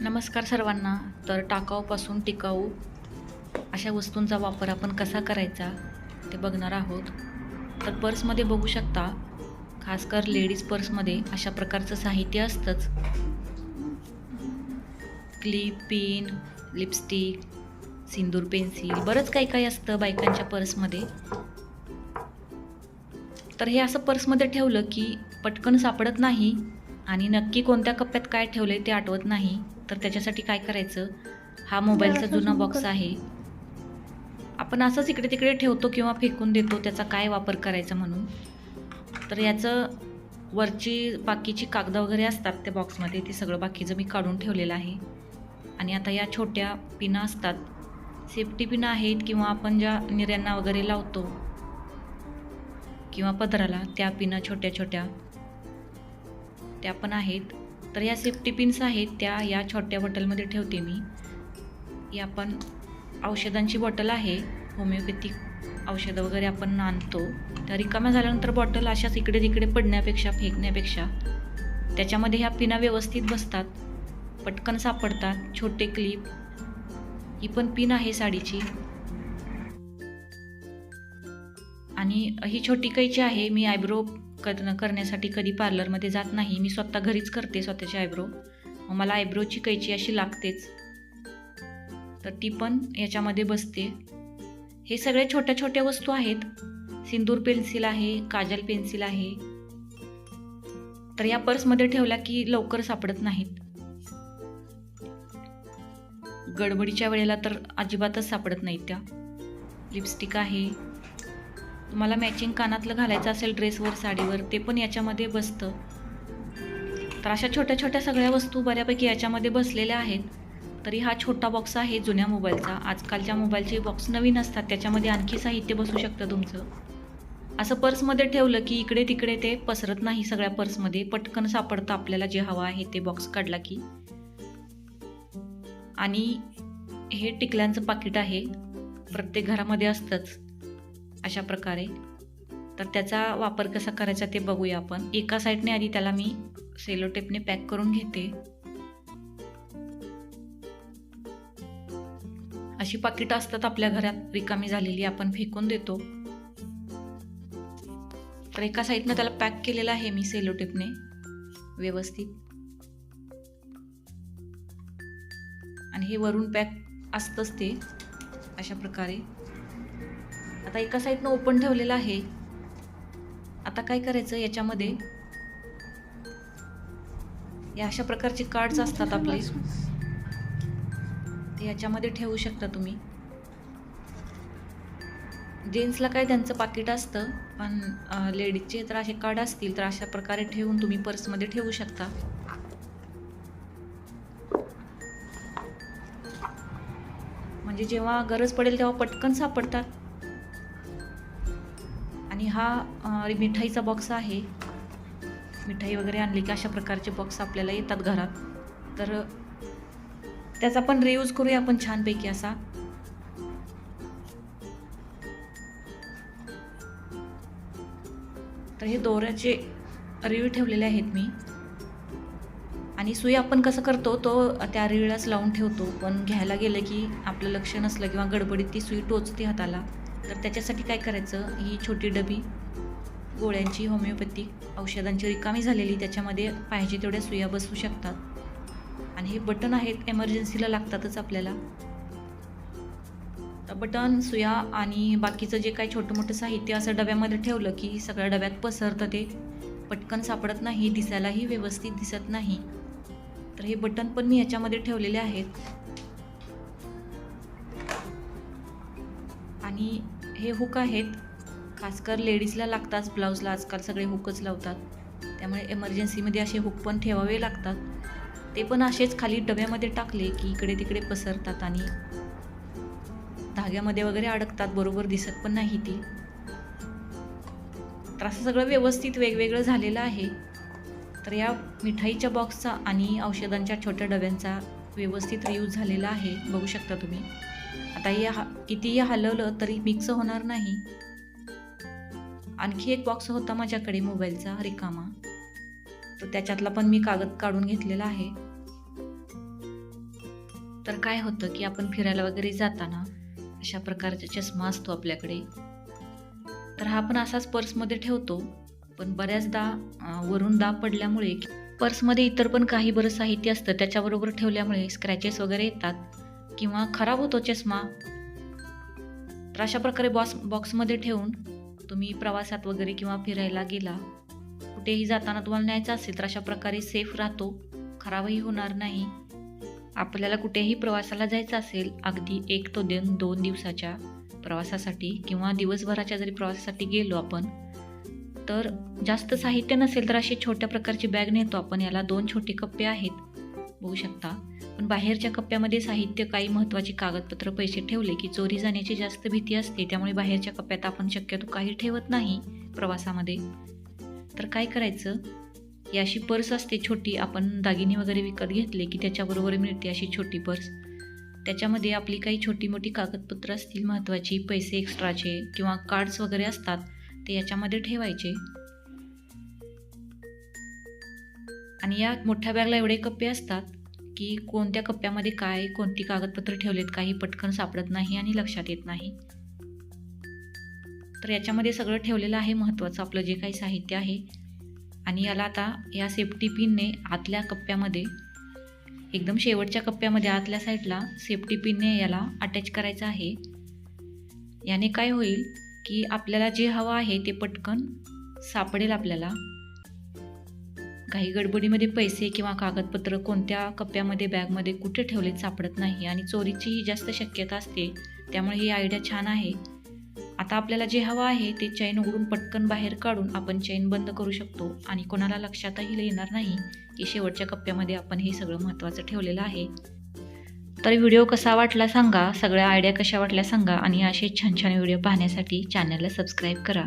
नमस्कार सर्वांना. तर टाकाऊपासून टिकाऊ अशा वस्तूंचा वापर आपण कसा करायचा ते बघणार आहोत. तर पर्समध्ये बघू शकता खासकर लेडीज पर्समध्ये अशा प्रकारचं साहित्य असतंच. क्लिप पिन लिपस्टिक सिंदूर पेन्सिल बरंच काही काही असतं बायकांच्या पर्समध्ये. तर हे असं पर्समध्ये ठेवलं की पटकन सापडत नाही आणि नक्की कोणत्या कप्प्यात काय ठेवलंय ते आठवत नाही. तर त्याच्यासाठी काय करायचं? हा मोबाईलचा जुना बॉक्स आहे. आपण असंच इकडे तिकडे ठेवतो किंवा फेकून देतो त्याचा काय वापर करायचा म्हणून? तर याचं वरची बाकीची कागदं वगैरे असतात त्या बॉक्समध्ये ते सगळं बाकीचं मी काढून ठेवलेलं आहे. आणि आता या छोट्या पिना असतात. सेफ्टी पिना आहेत किंवा आपण ज्या निर्यांना वगैरे लावतो किंवा पदराला त्या पिना छोट्या छोट्या त्या पण आहेत. तर या सेफ्टी पिन्स आहेत त्या या छोट्या बॉटलमध्ये ठेवते मी. ही आपण औषधांची बॉटल आहे होमिओपॅथिक औषधं वगैरे आपण आणतो. त्या रिकाम्या झाल्यानंतर बॉटल अशाच इकडे तिकडे पडण्यापेक्षा फेकण्यापेक्षा त्याच्यामध्ये ह्या पिना व्यवस्थित बसतात पटकन सापडतात छोटे क्लिप ही पण पिन आहे साडीची. आणि ही छोटी कैची आहे मी आयब्रो करणं करण्यासाठी कधी पार्लरमध्ये जात नाही मी स्वतः घरीच करते स्वतःचे आयब्रो. मला आयब्रोची कैची अशी लागतेच. तर ती पण याच्यामध्ये बसते. हे सगळे छोट्या छोट्या वस्तू आहेत. सिंदूर पेन्सिल आहे काजल पेन्सिल आहे. तर या पर्समध्ये ठेवल्या की लवकर सापडत नाहीत. गडबडीच्या वेळेला तर अजिबातच सापडत नाहीत त्या. लिपस्टिक आहे. तुम्हाला मॅचिंग कानातलं घालायचं असेल ड्रेसवर साडीवर ते पण याच्यामध्ये बसतं. तर अशा छोट्या छोट्या सगळ्या वस्तू बऱ्यापैकी याच्यामध्ये बसलेल्या आहेत. तरी हा छोटा बॉक्स आहे जुन्या मोबाईलचा. आजकालच्या मोबाईलचे बॉक्स नवीन असतात. त्याच्यामध्ये आणखी साहित्य बसू शकतं तुमचं. असं पर्समध्ये ठेवलं की इकडे तिकडे ते पसरत नाही सगळ्या पर्समध्ये. पटकन सापडतं आपल्याला जे हवं आहे ते बॉक्स काढला की. आणि हे टिकल्यांचं पाकिट आहे. प्रत्येक घरामध्ये असतंच. अशा प्रकारे. तर त्याचा वापर कसा करायचा ते बघूया आपण. एका साईडने आधी त्याला मी सेलोटेपने पॅक करून घेते. अशी पाकिटं असतात आपल्या घरात रिकामी झालेली आपण फेकून देतो. तर एका साईडनं त्याला पॅक केलेलं आहे मी सेलोटेपने व्यवस्थित. आणि हे वरून पॅक असतंच ते अशा प्रकारे. आता एका साईडनं ओपन ठेवलेलं आहे. आता काय करायचं याच्यामध्ये? या अशा प्रकारचे कार्ड्स असतात आपले. ते याच्यामध्ये ठेवू शकता तुम्ही. जेंट्सला काय त्यांचं पाकिट असतं पण लेडीजचे तर असे कार्ड असतील तर अशा प्रकारे ठेवून तुम्ही पर्समध्ये ठेवू शकता. म्हणजे जेव्हा गरज पडेल तेव्हा पटकन सापडतात. आणि हा मिठाईचा बॉक्स आहे. मिठाई वगैरे आणली की अशा प्रकारचे बॉक्स आपल्याला येतात घरात. तर त्याचा पण रियूज करूया आपण छानपैकी असा. तर हे दोऱ्याचे रिळ ठेवलेले आहेत मी. आणि सुई आपण कसं करतो तो त्या रिळाच लावून ठेवतो. पण घ्यायला गेलं की आपलं लक्ष नसलं किंवा गडबडीत ती सुई टोचते हाताला. तर त्याच्यासाठी काय करायचं? ही छोटी डबी गोळ्यांची होमिओपॅथिक औषधांची रिकामी झालेली त्याच्यामध्ये पाहिजे तेवढ्या सुया बसू शकतात. आणि हे बटन आहेत एमर्जन्सीला लागतातच आपल्याला. तर बटन सुया आणि बाकीचं जे काही छोटं मोठं साहित्य असं डब्यामध्ये ठेवलं की सगळ्या डब्यात पसरतं ते. पटकन सापडत नाही दिसायलाही व्यवस्थित दिसत नाही. तर हे बटन पण मी याच्यामध्ये ठेवलेले आहेत. आणि हे हुक आहेत. खासकर लेडीजला लागतात ब्लाऊजला आजकाल सगळे हुकच लावतात. त्यामुळे एमर्जन्सीमध्ये असे हुक पण ठेवावे लागतात. ते पण असेच खाली डब्यामध्ये टाकले की इकडे तिकडे पसरतात आणि धाग्यामध्ये वगैरे अडकतात बरोबर दिसत पण नाही ती. तर असं सगळं व्यवस्थित वेगवेगळं झालेलं आहे. तर या मिठाईच्या बॉक्सचा आणि औषधांच्या छोट्या डब्यांचा व्यवस्थित रियूज झालेला आहे. बघू शकता तुम्ही. आता हे हा कितीही हलवलं तरी मिक्स होणार नाही. आणखी एक बॉक्स होता माझ्याकडे मोबाईलचा रिकामा. तर त्याच्यातला पण मी कागद काढून घेतलेला आहे. तर काय होतं की आपण फिरायला वगैरे जाताना अशा प्रकारचा चष्मा असतो आपल्याकडे. तर हा पण असाच पर्समध्ये ठेवतो. पण बऱ्याचदा वरून दाब पडल्यामुळे पर्समध्ये इतर पण काही बरं साहित्य असतं त्याच्याबरोबर ठेवल्यामुळे स्क्रॅचेस वगैरे येतात. किंवा खराब होतो चष्मा तर अशा प्रकारे बॉक्स बॉक्समध्ये ठेवून तुम्ही प्रवासात वगैरे किंवा फिरायला गेला कुठेही जाताना तुम्हाला न्यायचा असेल तर अशा प्रकारे सेफ राहतो खराबही होणार नाही. आपल्याला कुठेही प्रवासाला जायचं असेल अगदी एक तो दिन दोन दिवसाच्या प्रवासासाठी किंवा दिवसभराच्या जरी प्रवासासाठी गेलो आपण तर जास्त साहित्य नसेल तर अशी छोट्या प्रकारची बॅग नेतो आपण. याला दोन छोटे कप्पे आहेत. बघू शकता. पण बाहेरच्या कप्प्यामध्ये साहित्य काही महत्त्वाची कागदपत्र पैसे ठेवले की चोरी जाण्याची जास्त भीती असते त्यामुळे बाहेरच्या कप्प्यात आपण शक्यतो काही ठेवत नाही प्रवासामध्ये. तर काय करायचं? ही अशी पर्स असते छोटी आपण दागिने वगैरे विकत घेतले की त्याच्याबरोबर मिळते अशी छोटी पर्स. त्याच्यामध्ये आपली काही छोटी मोठी कागदपत्रं असतील महत्त्वाची पैसे एक्स्ट्राचे किंवा कार्ड्स वगैरे असतात ते याच्यामध्ये ठेवायचे. आणि या मोठ्या बॅगला एवढे कप्पे असतात की कोणत्या कप्प्यामध्ये काय कोणती कागदपत्र ठेवलेत काही पटकन सापडत नाही आणि लक्षात येत नाही. तर याच्यामध्ये सगळं ठेवलेलं आहे महत्त्वाचं आपलं जे काही साहित्य आहे. आणि याला आता या सेफ्टी पिनने आतल्या कप्प्यामध्ये एकदम शेवटच्या कप्प्यामध्ये आतल्या साईडला सेफ्टी पिनने याला अटॅच करायचं आहे. याने काय होईल की आपल्याला जे हवं आहे ते पटकन सापडेल आपल्याला. काही गडबडीमध्ये पैसे किंवा कागदपत्र कोणत्या कप्प्यामध्ये बॅगमध्ये कुठे ठेवलेत सापडत नाही आणि चोरीचीही जास्त शक्यता असते. त्यामुळे ही आयडिया छान आहे. आता आपल्याला जे हवं आहे ते चैन उघडून पटकन बाहेर काढून आपण चैन बंद करू शकतो आणि कोणाला लक्षातही येणार नाही की शेवटच्या कप्प्यामध्ये आपण हे सगळं महत्त्वाचं ठेवलेलं आहे. तर व्हिडिओ कसा वाटला सांगा सगळ्या आयडिया कशा वाटल्या सांगा आणि असे छान छान व्हिडिओ पाहण्यासाठी चॅनलला सबस्क्राईब करा.